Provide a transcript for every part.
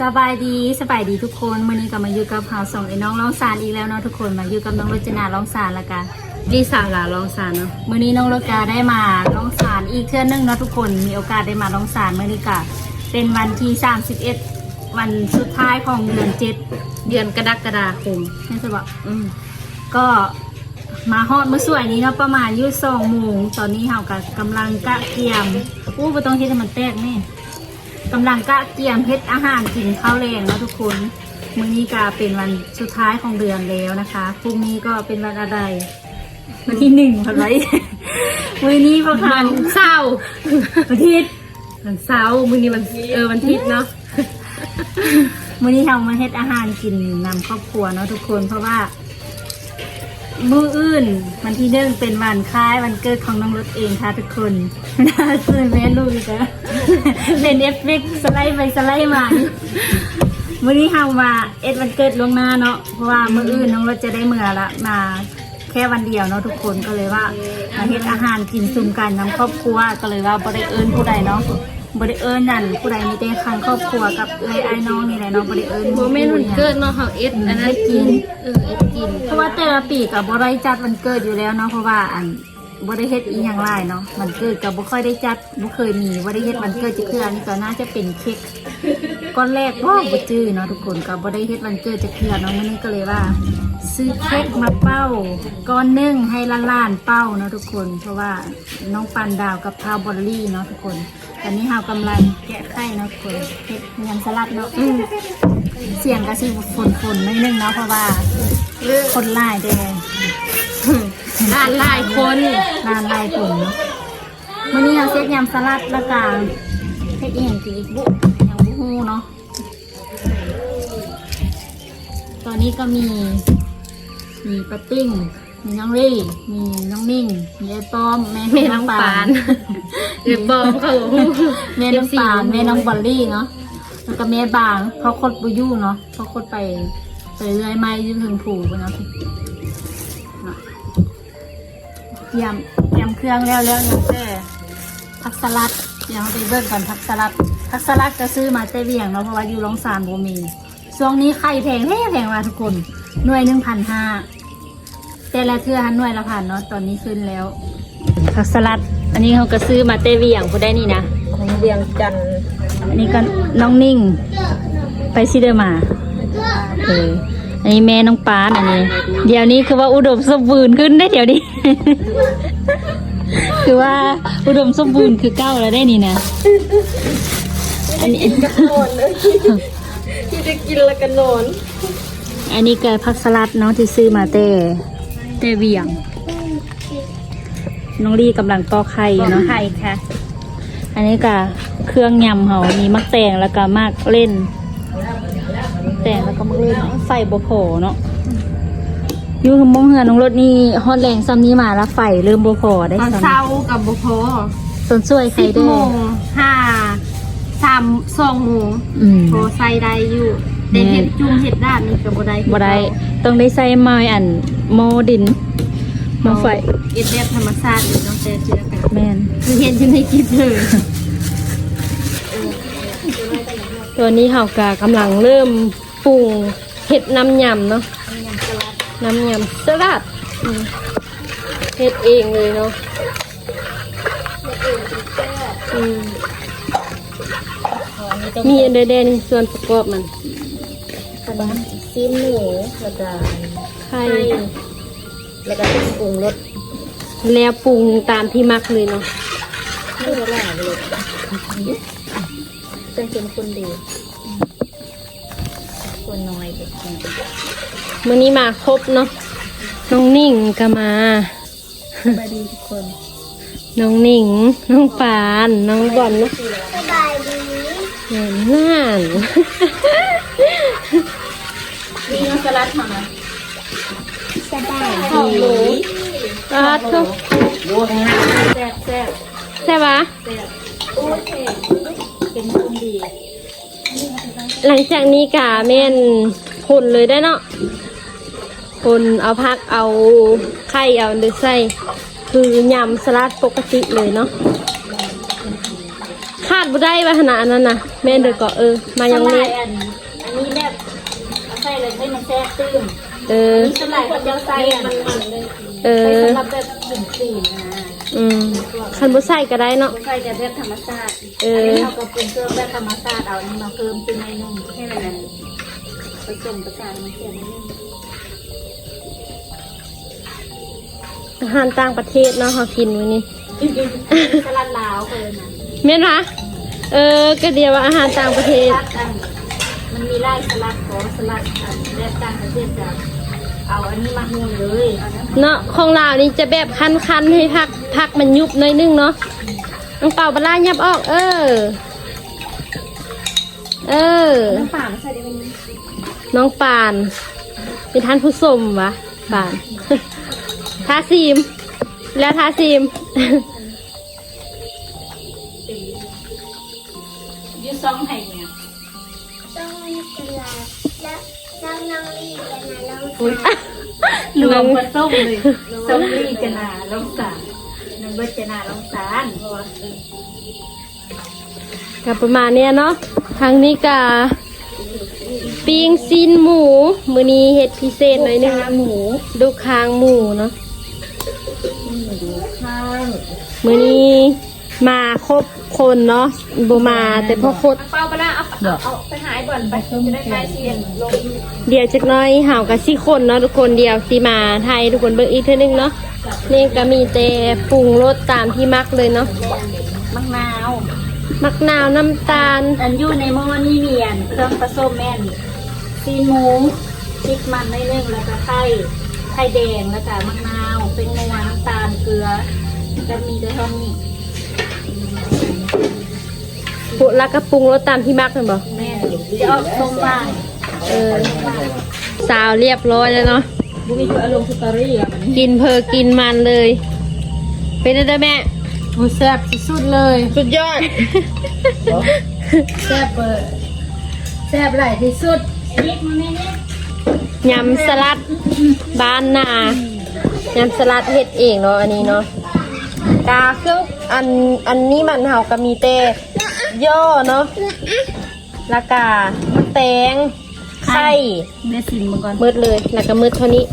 สบายดีสบายดีทุกคนมื่อนี้ก็มาอยู่กับเฮาส่งไอ้น้องร้องสารอีกแล้วเนาะทุกคนมาอยู่กับน้องรจนาร้องสารละกันดีสาหลาลองสารเนาะมื่อนี้น้องรจนาได้มาร้องสารอีกเทื่อนึงเนาะทุกคนมีโอกาสได้มาร้องสารมื่อนี้ก็เป็นวันที่31วันสุดท้ายของเดือนเจ็ดเดือนกรกฎาคมนี่จะบอกอืมก็มาฮอดเมื่อสวยนี้เนาะประมาณยุ่สองโมงตอนนี้เฮากับกำลังกะเกียมอู้บ่ต้องเฮ็ดให้มันแตกแนี่ กำลังกะเกียมเฮ็ดอาหารกินข้าวแรงเนาะทุกคนมื้อนี้ก็เป็นวันสุดท้ายของเดือนแล้วนะคะพรุ่งนี้ก็เป็นวันอะไรวันที่หนึ่งพันไว้มื้อนี้พวกวัเรานเสาร์วันทิตย์วันเสาร์มื้อนี้วันเออวันอาทิตย์เนาะมื้อนี้เรามาเฮ็ดอาหารกินนำครอบครัวเนาะทุกคนเพราะว่า มืออื่น วันที่หนึ่งเป็นวันคล้ายวันเกิดของน้องรถเองค่ะทุกคนน่าซื้อแม่ลูกอีกแล้วเป็นเอฟเฟกสไลด์ไปสไลด์มามื้อนี้เฮามาเอ็ดวันเกิดล่วงหน้าเนาะเพราะว่ามืออื่นน้องรถจะได้เมื่อละมาแค่วันเดียวเนาะทุกคนก็เลยว่ามาเฮ็ดอาหารกินซุ่มกันน้ำครอบครัวก็เลยว่าบ่ได้เอิ้นผู้ใดเนาะ บ่ได้เอิ้นนั่นผู้ใดมีแต่ข้างครอบครัวกับเอ้ยไอ้น้องนี่แหละเนาะบ่ได้เอิ้นโมเมนต์วันเกิดเนาะเฮาเอ็ดอันนั้นกินเออเอ็ดกินเพราะว่าแต่ละปีกับบ่ได้จัดวันเกิดอยู่แล้วเนาะเพราะว่าอันบ่ได้เฮ็ดอีหยังหลายเนาะวันเกิดกับบ่ค่อยได้จัดบ่เคยมีบ่ได้เฮ็ดวันเกิดจะคืออันนี้ก็น่าจะเป็นเค้กก้อนแรกบ่บ่จื้อเนาะทุกคนก็บ่ได้เฮ็ดวันเกิดจะคือเนาะมื้อนี้ก็เลยว่า ซื้อเค้กมาเป้าก้อนหนึงให้ล้านๆเป้าเนาะทุกคน เพราะว่าน้องปันดาวกับพาวบอลลี่เนาะทุกคน ตอนนี้เฮากำลังแกะไข่เนาะทุกคนเฮ็ดยำสลัดเนาะอืมเสียงก็สิฝนๆนิดนึงเนาะเพราะว่าคนหลายแดงร้านหลายคนร้านหลายกลุ่มเนาะมื้อนี้เราเซตยำสลัดแล้วก็เฮ็ดอีหยังกินอีกบุยังบุฮู้เนาะตอนนี้ก็มีมีปะติ้ง มีน้องรี่ มีน้องนิ่ง มีไอ้ป้อม แม่แม่น้น้อองงปาปานนเดี๋ยวบอมเขาแม่น้องปานแม่น้องบอลลี่เนาะ แล้วก็แม่บางเขาคดบุยู่เนาะเขาคดไปไปเรื่อยไม้ยืนถึงผูไปเนาะเตรียมเตรียมเครื่องแล้วแล้วยังแต่ผักสลัดเดี๋ยวเราไปเบิ่งก่อนผักสลัดผักสลัดก็ซื้อมาแต่เวียงเนาะเพราะว่าอยู่ร้องสารบ่มีช่วงนี้ไข่แพงแพงแพงว่ะทุกคนหน่วยหนึ่งพันห้า แต่ละเทื่อหันหน่วยละพันเนาะตอนนี้ขึ้นแล้ว ผักสลัด อันนี้เขาก็ซื้อมาแต่เวียงพอได้นี่นะ ของเวียงจันทร์อันนี้ก็น้องนิ่ง ไปซิเดอร์มาเอออันนี้แม่น้องปานอันนี้ เดี๋ยวนี้คือว่าอุดมสมบูรณ์ขึ้นได้เดี๋ยวนี้ คือว่าอุดมสมบูรณ์คือเก้าแล้วได้นี่นะ อันนี้ นอนเลยที่จะกินแล้วก็นอน อันนี้ก็ผักสลัดเนาะที่ซื้อมาแต่ แต่เวียง น้องลี่กำลังตอไข่อยู่เนาะไข่ค่ะ อันนี้ก็เครื่องยำเขามีมักแตงแล้วก็มากเล่น แตงแล้วก็มักเล่นไฟบ่พอเนาะอยู่หมองเหือน้องรถนี่ฮอดแรงซ้ำนี้มาแล้วไฟเริ่มบ่พอได้ตอนเช้ากับบุพอำส่วนช่วยใครสิบได้โมงห้าสามสองโมงโทรใส่ได้อยู่แต่เห็ดจุ่มเห็ดด้านนี่ก็บ่ได้บ่ได้ต้องได้ใส่ไม้อัน โมดินโมไฟเอ็ดแบบธรรมชาติอยู่เน้องแต่เชื่อกันแม่นคือเห็นอยู่ในคลิปเลยตัวนี้เฮากากำลังเริ่มปรุงเห็ดน้ำยำเนาะน้ำยำสลัดอืมเห็ดเองเลยเนาะอืมมีอันเดนๆส่วนประกอบมัน ซีนหมูแล้วก็ไข่แล้วก็ปรุงรสแล้วปรุงตามที่มักเลยเนาะไม่ละลายเลยจะเป็นคนดีคนน้อยเด็กมื่อนี้มาครบเนาะน้องนิ่งก็มาสบายดีทุกคน น้องหนิง น้องปาน น้องบอลเนาะสบายดีเห็นน่านมีน้ำสลัดมาไหมสบายหอมหมูรัดทุกแซ่บแซ่บใช่ปะแซ่บโอ้ยเท่เป็นคนดี หลังจากนี้กาแม่นผลเลยได้เนาะผลเอาพักเอาไข่เอาเดือใส่คือยำสลัดปกติเลยเนาะคาดบ่ได้ว่าขนาดนั้นนะแม่นเดือก็เออ มายังส นี้ลายอันแซ่บตื้มเออมีสลายกับเจ้าไส้อะมันเอใส่อสำหรับแบบกลิ่นกลิ่นนะอืมคันบ่ใส่ก็ได้เนาะใส่แต่แบบธรรมชาติเออนนี้เราก็ปรุงเครื่องแบบธรรมชาติเอาอันนี้มาเพิ่มเป็นเมนูให้มันผสมประสานมันเสียนิดนึงอาหารต่างประเทศเนาะเฮากินมื้อนี้สลัดลาวเพิ่นนะแม่นปะเออก็เดียวว่าอาหารต่างประเทสศลัดอัน มันมีไล่สลัดของสลัดอันแบบต่างประเทศจะเอาอันนี้มาหุงเลยเอาน้ำเนาะของเราวนี่จะแบบคันๆให้พักพักมันยุบหน่อยนึงเนาะน้องเป่าปลาร้ายับออก เออ เออ น้ำเปล่ามาใส่ได้ไหมน้องปาน เป็นท่านผู้ชมวะปานทาซีม แล้วทาซีมยืดซองไห้ ต้องน้องรีบกันนะน้องอุ้ยรวมผสมเลยส้มลีจนาลงสารน้ำเบิดจนาลงสารเพราะว่ากับประมาณเนี้ยเนาะทางนี้กาปิ้งซีนหมู มือนี้เห็ดพิเศษหน่อยหนึงหมูดูคางหมูเนาะ ข้างมือนี้ มาครบคนเนาะบมาแต่พอคดเปล่าไปละเอาเอาเอาไปหายบ่อนไปจะได้ไปเสียงลงเดี๋ยวจักหน้อยห่าวกับสี่คนเนาะทุกคนเดียวสีมาไทยทุกคนเบิ่งอีกเท่านึงเนาะนี่ก็มีแต่ปรุงรสตามที่มักเลยเนาะมะนาวมักนาวน้ำตาล อันอยู่ในหม้อนี่เมียนเครื่องผสมแม่นซีนหมูพริกมันไม่นึ่งแล้วก็ไข่ไข่แดงแล้วก็มะนาวเป็นนัวน้ำตาลเกลือจะมีแต่เท่านี้ พวกแล้วก็ปรุงรสตามที่มักเลยบ่แม่จะออกส้มบ้านเออสาวเรียบร้อยแล้วเนาะบุมีคืออารมณ์สตอรี่อะมันกินเพอกินมันเลย เป็นไงแม่โอ้แซ่บสุดเลย สุดยอดแซ่บเปิดแซ่บหลายที่สุดนิดมันนิดยำสลัดบ้านนายำสลัดเฮ็ดเองเนาะอันนี้เนาะ กาเครื่องอันอันนี้มันเฮาก็มีแต่ย่อเนาะแล้วก็มะแตงไข่แม่สิมมาก่อนมืดเลย แล้วก็มืดเท่านี้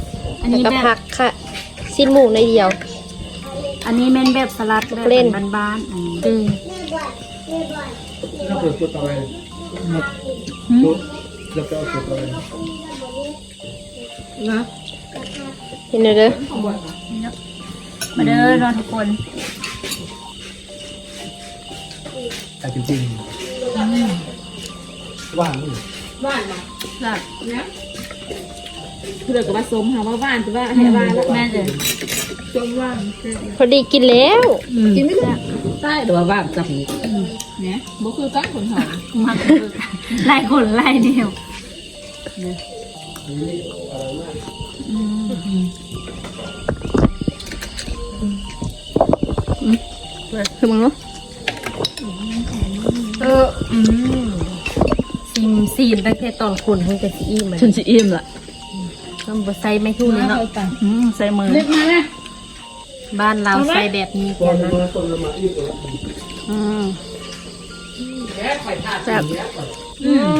อันนี้แล้วก็แบบผักค่ะสิ้นหมูในเดียว อันนี้แม่นแบบสลัดแบบเล่นบ้านๆอันนี้อืมแล้วเปิดจุดอะไรจุดแล้วก็จุดอะไรเห็นเด้อเด้อ มาเด้อรอทุกคนแต่จริงๆว่างนี่แบบเลือกกับว่าสมหาว่าบ้านแต่ว่าให้บ้านแล้วแม่เลยพอดีกินแล้ว กินไม่ได้ใช่หรือว่าบ้านจับเนี่ยบ่คือก้อนคนหอมมาคือไล่คนไล่เดียว คือมึงเนาะเอออืมซิมซีนตั้งแต่ตอนคนเพิ่งจะซีอิ่มเลยฉันจะอิ่มละก็บ่ใส่ไม่ถูกเลยเนาะอืมใส่มือเล็กมาเลยบ้านเราใส่แบบนี้กันนะอืมแซ่บ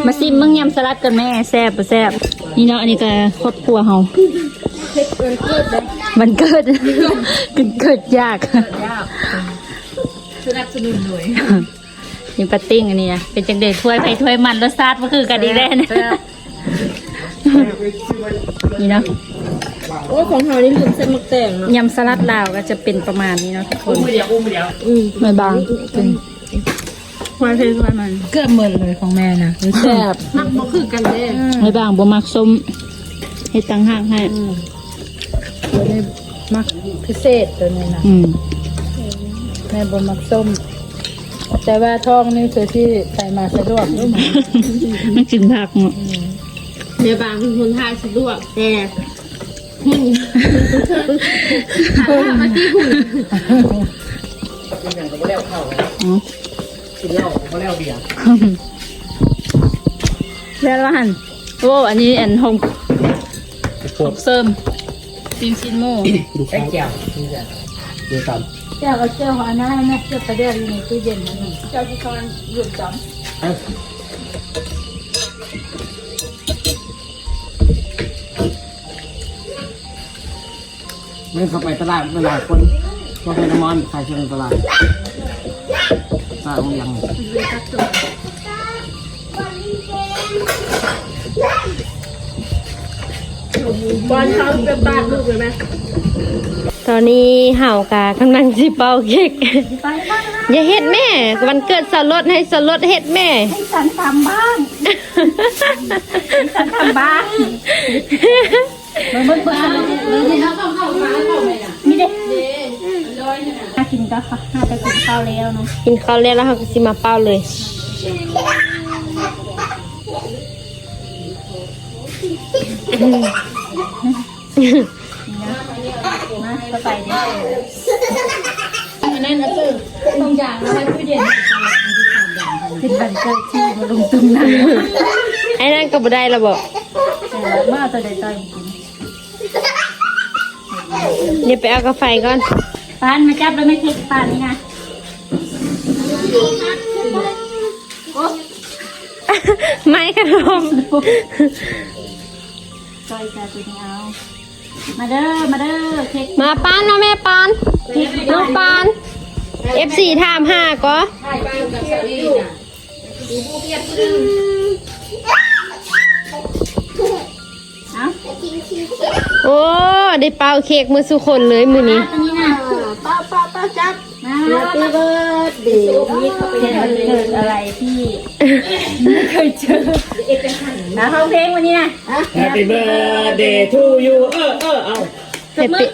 มาซิมมึงยำสลัดกันแม่แซ่บปะแซ่บนี่เนาะอันนี้ก็ครอบครัวเฮามันเกิดมันเกิดยาก สนับสนุนหน่วยนี่ปาติ้งอันนี้นะเป็นจังเด็ถ้วยไปถ้วยมันรสชาติก็คือกันดีแน่นะนี่เนาะโอ้ของเขานี่ลืมเส้นมักแตงเนาะยำสลัดลาวก็จะเป็นประมาณนี้เนาะทุกคนเดียวอุ้มเดียวไม่บางเป็นถ้วยไปถ้วยมันเกือบหมดเลยของแม่นะแซ่บมักบ่คือกันเลยไม่บางบ่มักส้มให้ตังห่างให้ตัวนี้มักพิเศษตัวนี้นะอืมแม่บ่มักส้ม แต่ว่าทองนี่คือที่ใส่มาสะดวกรู้ไหมมันกินผักเนาะเดี๋ยวบางเป็นคนทายสะดวกแต่หุ่นมาที่หุ่นกินอย่างก็ไม่แล้วเข้าอ๋อกินเหล้าก็ไม่แล้วเบียร์แล้วละหันโอ้อันนี้อันหงปวดเสริมซีนซินโม่ดูข้าวแก้วนี่แหละดูตาม เจ้าก็เจ้าหัวหน้าแม่เจ้าประเดี๋ยวอยู่ในตู้เย็นนั่เงเจ้าที่กำลัหยุดจำเมื่อเข้าไปตลาดตลาดคนก็ไปน้ำมันขายเชิงตลาดตลาดของยังบอลเขาเป็นบ้านลูกเลยไหม ตอนนี้เห่ากากำลังสิเป่าเค้กอย่าเฮ็ดแม่ วันเกิดสลดให้สลดเฮ็ดแม่ ให้ฉันทำบ้างฉันทำบ้างเบิ่งเบิ่งเบิ่งมีเด้ถ้ากินก็ค่ะน่าจะกินข้าวแล้วเนาะกินข้าวแล้วแล้วเขาก็สิมาเป่าเลย มาเข้าไปดิเป็นบันเกิดที่มาลงตุงนั่นไอ้นั่นก็บ่ได้และบอกเมื่อตัวใดต่อยกินเดี๋ยวไปเอากาแฟก่อนปานมาจับแล้วไม่เทคปานนี่นะไม่ขนมต่อยจ้าตัวนี้เอา มาเด้อ มาเด้อเค้กมาปานเนาะแม่ปานน้องปาน F4 ถามหาก็เอาโอ้ ได้เป่าเค้กมือสุคนเลยมือนี้ตัวนี้นะป้าป้าป้าจับมา แฮปปี้เบิร์ดเดย์นี่เขาเป็นวันเกิดอะไรที่ไม่เคยเจอนะฟังเพลงวันนี้นะ Happy birthday to you เออเออเอา Happy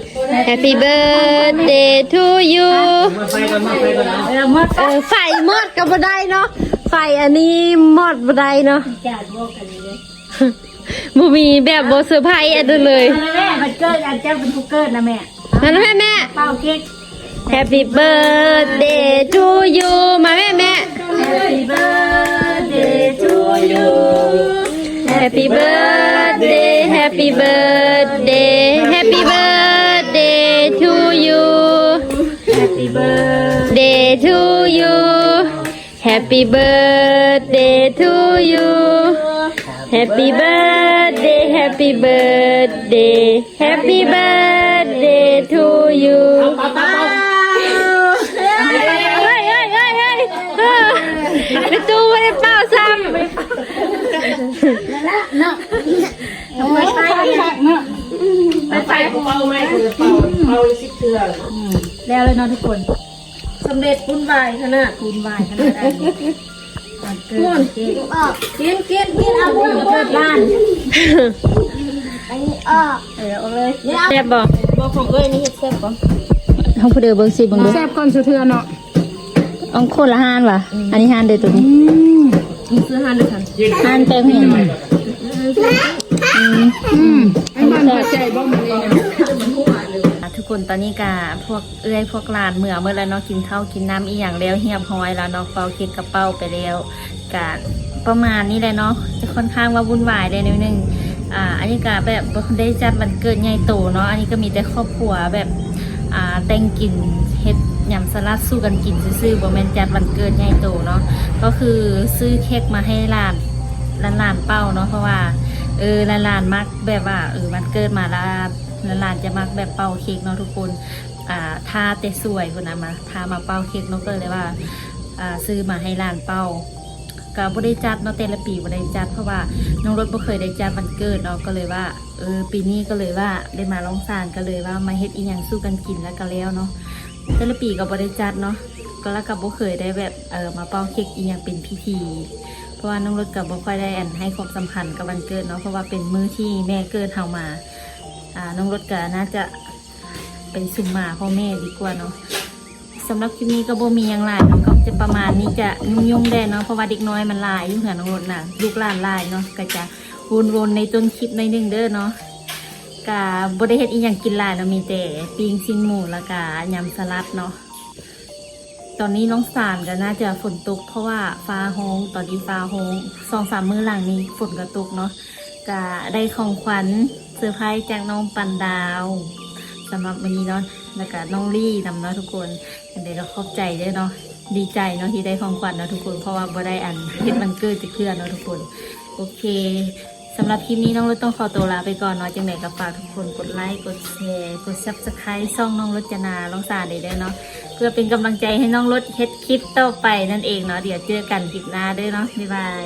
Happy birthday to you มาไฟกันมาไฟกันเอาเออหมดเออไฟหมดก็บ่ได้เนาะไฟอันนี้หมดบ่ได้เนาะจัดโบกันเลยบ่มีแบบบ่เซอร์ไพรส์อันนั้นเลยแม่มันเกิดอันเจ้าเป็นผู้เกิดนะแม่นั่นแม่แม่เป้าเค้ก Happy birthday to you มาแม่แม่ Happy birthday to you Happy birthday Happy birthday Happy birthday to you Happy birthday Day to you Happy birthday to you Happy birthday Happy birthday Happy birthday ไปตู้ไม่ได้เป่าซ้ำเอาไว้ใช้เนาะไปไฟเป่าไหมคุณเป่าเป่าสิบเทื่อแล้วเลยเนาะทุกคนสำเร็จบุญบายขนาดคูณวายขนาดนี้วันเกิดเค้กกินกินกินเอาบุญวันเกิดบ้านอันนี้ออกเออเอาเลยแซ่บบ่บอกของเอ้ยนี่เฮ็ดแซ่บก่อนห้องผู้เดือเบิ้งสิเบิ้งดูแซ่บก่อนสุเทือเนาะ เองคนละห้านว่ะ อันนี้ห้านเดียวตัวนี้มีซื้อหานด้วยกันห้านแป้งเห็นไอ้มันพอใจบ่มื้อนี้นะทุกคนตอนนี้กะพวกเอื้อยพวกหลานเมื่อเมื่อแล้วเนาะกินข้าวกินน้ำอีหยังแล้วเหียบห้อยแล้วเนาะเป่าเค้กกระเป๋าไปแล้วกะประมาณนี้เลยเนาะจะค่อนข้างว่าวุ่นวายได้นิดนึงอ่าอันนี้กะแบบบ่ได้จัดวันเกิดใหญ่โตเนาะอันนี้ก็มีแต่ครอบครัวแบบอ่าแต่งกินเฮ็ด ยำสลัดสู้กันกินซื่อๆบ่แมนจัดวันเกิดใหญ่โตเนาะก็คือซื้อเค้กมาให้หลานหลานเป้าเนาะเพราะว่าเออหลานมักแบบว่าเออวันเกิดมาแล้วหลานจะมักแบบเป่าเค้กเนาะทุกคนอ่าทาแต่สวยคนนะมาทามาเป่าเค้กเนาะก็เลยว่าอ่าซื้อมาให้หลานเป่าก็บ่ได้จัดเนาะแต่ละปีบ่ได้จัดเพราะว่าน้องรถบ่เคยได้จัดวันเกิดเนาะก็เลยว่าเออปีนี้ก็เลยว่าได้มาลองสานก็เลยว่ามาเฮ็ดอีหยังสู้กันกินแล้วก็แล้วเนาะ แต่ละปีก็บ่ได้จัดเนาะก็แล้วก็บ่เคยได้แบบเออมาเป่าเค้กอีหยังเป็นพิธี เพราะว่าน้องรถกับบ่ค่อยได้อันให้ความสำคัญกับวันเกิดเนาะเพราะว่าเป็นมื้อที่แม่เกิดเฮามาอ่าน้องรถก็น่าจะไปสุ่มมาพ่อแม่ดีกว่าเนาะสำหรับคลิปนี้ก็บ่มีหยังหลายเนก็จะประมาณนี้จะยุ่งๆได้เนาะเพราะว่าเด็กน้อยมันลายอยู่เหือนน้องรถน่ะลูกหลานลายเนาะก็จะวนๆในต้นคลิปในหนึ่งเด้อเนาะ กะบ่ได้เฮ็ดอีหยังกินหลายเนาะมีแต่ปิ้งชิ้นหมูแล้วก็ยำสลัดเนาะตอนนี้น้องสารก็น่าจะฝนตก เพราะว่าฟ้าโฮงตอนนี้ฟ้าโฮงสองสามมื้อหลังนี้ฝนก็ตกเนาะก็ได้ของขวัญเซอร์ไพรส์จากน้องปันดาวสำหรับวันนี้เนาะแล้วก็น้องลี่นำเนาะทุกคนเดี๋ยวเราขอบใจด้วยเนาะดีใจเนาะที่ได้ของขวัญเนาะทุกคนเพราะว่าบ่ได้อันเฮ็ดมันเกิดจะเพื่อนเนาะทุกคน โอเคำหรับคลิปนี้น้องรถต้องขอตัวลาไปก่อนเนาะจังไหนก็ฝากทุกคนกดไลค์กดแชร์กดซับสไครต์ช่องน้องรถจนาน้องสาได้ด้วยเนาะเพื่อเป็นกำลังใจให้น้องรถเฮ็ดคลิปต่อไปนั่นเองเนาะเดี๋ยวเจอกันคลิปหน้าด้วยเนาะบ๊ายบาย